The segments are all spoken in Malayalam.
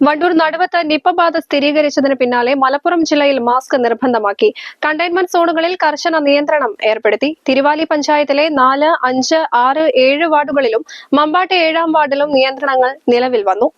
വണ്ടൂർ നടുവത്ത് നിപ്പ ബാധ സ്ഥിരീകരിച്ചതിന് പിന്നാലെ മലപ്പുറം ജില്ലയിൽ മാസ്ക് നിർബന്ധമാക്കി. കണ്ടെയ്ൻമെന്റ് സോണുകളിൽ കർശന നിയന്ത്രണം ഏർപ്പെടുത്തി. തിരുവാലി പഞ്ചായത്തിലെ നാല് അഞ്ച് ആറ് ഏഴ് വാർഡുകളിലും മമ്പാട്ടെ ഏഴാം വാർഡിലും നിയന്ത്രണങ്ങൾ നിലവിൽ വന്നു.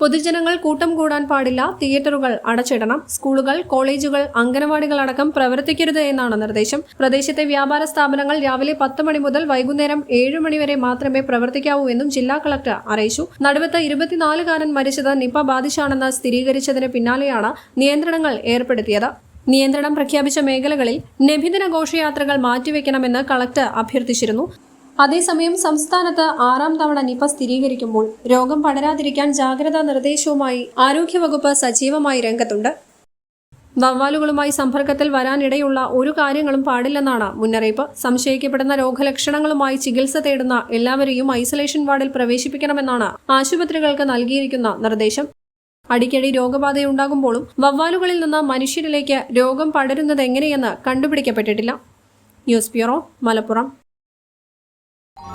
പൊതുജനങ്ങൾ കൂട്ടം കൂടാൻ പാടില്ല തിയേറ്ററുകൾ അടച്ചിടണം സ്കൂളുകൾ കോളേജുകൾ അംഗനവാടികൾ അടക്കം പ്രവർത്തിക്കരുത് എന്നാണ് നിർദ്ദേശം. പ്രദേശത്തെ വ്യാപാര സ്ഥാപനങ്ങൾ രാവിലെ പത്ത് മണി മുതൽ വൈകുന്നേരം ഏഴ് മണിവരെ മാത്രമേ പ്രവർത്തിക്കാവൂ എന്നും ജില്ലാ കളക്ടർ അറിയിച്ചു. നടുവത്ത് ഇരുപത്തിനാലുകാരൻ മരിച്ചത് നിപ ബാധിച്ചാണെന്ന് സ്ഥിരീകരിച്ചതിന് പിന്നാലെയാണ് നിയന്ത്രണങ്ങൾ ഏർപ്പെടുത്തിയത്. നിയന്ത്രണം പ്രഖ്യാപിച്ച മേഖലകളിൽ നബിദിന ഘോഷയാത്രകൾ മാറ്റിവെക്കണമെന്ന് കളക്ടർ അഭ്യർത്ഥിച്ചിരുന്നു. അതേസമയം സംസ്ഥാനത്ത് ആറാം തവണ നിപ സ്ഥിരീകരിക്കുമ്പോൾ രോഗം പടരാതിരിക്കാൻ ജാഗ്രതാ നിർദ്ദേശവുമായി ആരോഗ്യവകുപ്പ് സജീവമായി രംഗത്തുണ്ട്. വവ്വാലുകളുമായി സമ്പർക്കത്തിൽ വരാനിടയുള്ള ഒരു കാര്യങ്ങളും പാടില്ലെന്നാണ് മുന്നറിയിപ്പ്. സംശയിക്കപ്പെടുന്ന രോഗലക്ഷണങ്ങളുമായി ചികിത്സ തേടുന്ന എല്ലാവരെയും ഐസൊലേഷൻ വാർഡിൽ പ്രവേശിപ്പിക്കണമെന്നാണ് ആശുപത്രികൾക്ക് നൽകിയിരിക്കുന്ന നിർദ്ദേശം. അടിക്കടി രോഗബാധയുണ്ടാകുമ്പോഴും വവ്വാലുകളിൽ നിന്ന് മനുഷ്യരിലേക്ക് രോഗം പടരുന്നത് എങ്ങനെയെന്ന് കണ്ടുപിടിക്കപ്പെട്ടിട്ടില്ല. News bureau Malappuram.